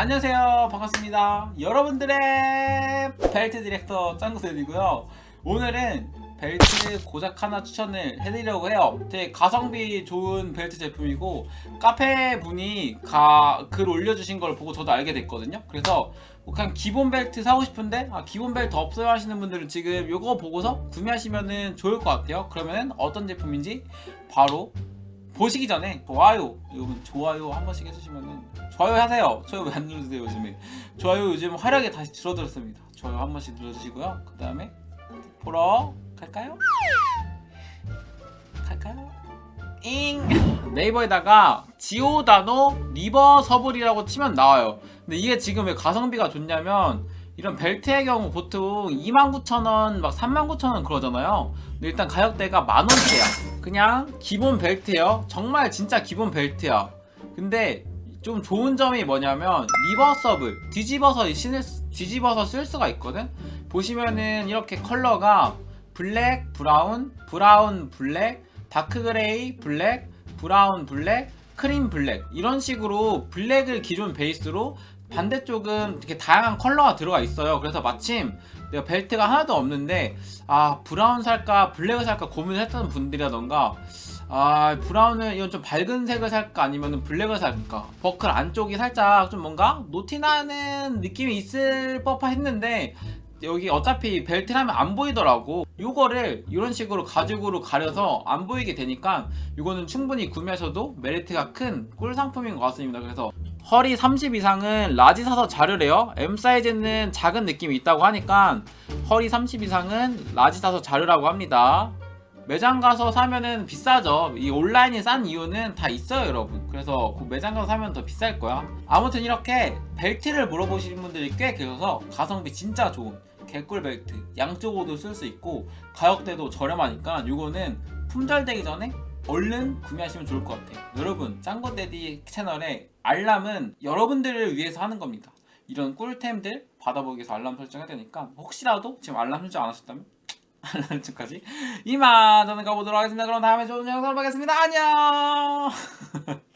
안녕하세요. 반갑습니다. 여러분들의 벨트 디렉터 짱구쌤이고요. 오늘은 벨트 고작 하나 추천을 해드리려고 해요. 되게 가성비 좋은 벨트 제품이고 카페 분이 가, 글 올려주신 걸 보고 저도 알게 됐거든요. 그래서 뭐 그냥 기본 벨트 사고 싶은데 아, 기본 벨트 없어요 하시는 분들은 지금 이거 보고서 구매하시면 좋을 것 같아요. 그러면 어떤 제품인지 바로 보시기 전에 좋아요 여러분 좋아요 한 번씩 해주시면은 좋아요 하세요. 좋아요 왜 안 누르세요 요즘에. 좋아요 요즘 활약이 다시 줄어들었습니다. 좋아요 한 번씩 눌러주시고요. 그 다음에 보러 갈까요? 갈까요? 잉! 네이버에다가 지오다노 리버 서블이라고 치면 나와요. 근데 이게 지금 왜 가성비가 좋냐면 이런 벨트의 경우 보통 29,000원 막 39,000원 그러잖아요. 근데 일단 가격대가 만 원대야. 그냥 기본 벨트예요. 정말 진짜 기본 벨트야. 근데 좀 좋은 점이 뭐냐면 리버서블 뒤집어서 신을 수- 뒤집어서 쓸 수가 있거든? 보시면은 이렇게 컬러가 블랙 브라운 브라운 블랙 다크 그레이 블랙 브라운 블랙 크림 블랙. 이런 식으로 블랙을 기존 베이스로 반대쪽은 이렇게 다양한 컬러가 들어가 있어요. 그래서 마침 내가 벨트가 하나도 없는데 아 브라운 살까 블랙을 살까 고민을 했던 분들이라던가 아 브라운을 이건 좀 밝은 색을 살까? 아니면 블랙을 살까? 버클 안쪽이 살짝 좀 뭔가 노티나는 느낌이 있을 법하 했는데 여기 어차피 벨트라면 안 보이더라고. 요거를 이런 식으로 가죽으로 가려서 안 보이게 되니까 이거는 충분히 구매하셔도 메리트가 큰 꿀 상품인 것 같습니다. 그래서 허리 30 이상은 라지 사서 자르래요. M 사이즈는 작은 느낌이 있다고 하니까 허리 30 이상은 라지 사서 자르라고 합니다 매장 가서 사면은 비싸죠. 이 온라인이 싼 이유는 다 있어요, 여러분. 그래서 그 매장 가서 사면 더 비쌀 거야. 아무튼 이렇게 벨트를 물어보시는 분들이 꽤 계셔서 가성비 진짜 좋은 개꿀 벨트 양쪽으로도 쓸 수 있고 가격대도 저렴하니까 이거는 품절되기 전에 얼른 구매하시면 좋을 것 같아요. 여러분, 짱구데디 채널에 알람은 여러분들을 위해서 하는 겁니다. 이런 꿀템들 받아보기 위해서 알람 설정해야 되니까 혹시라도 지금 알람 설정 안 하셨다면 알람 설정까지 이만 저는 가보도록 하겠습니다. 그럼 다음에 좋은 영상으로 뵙겠습니다. 안녕.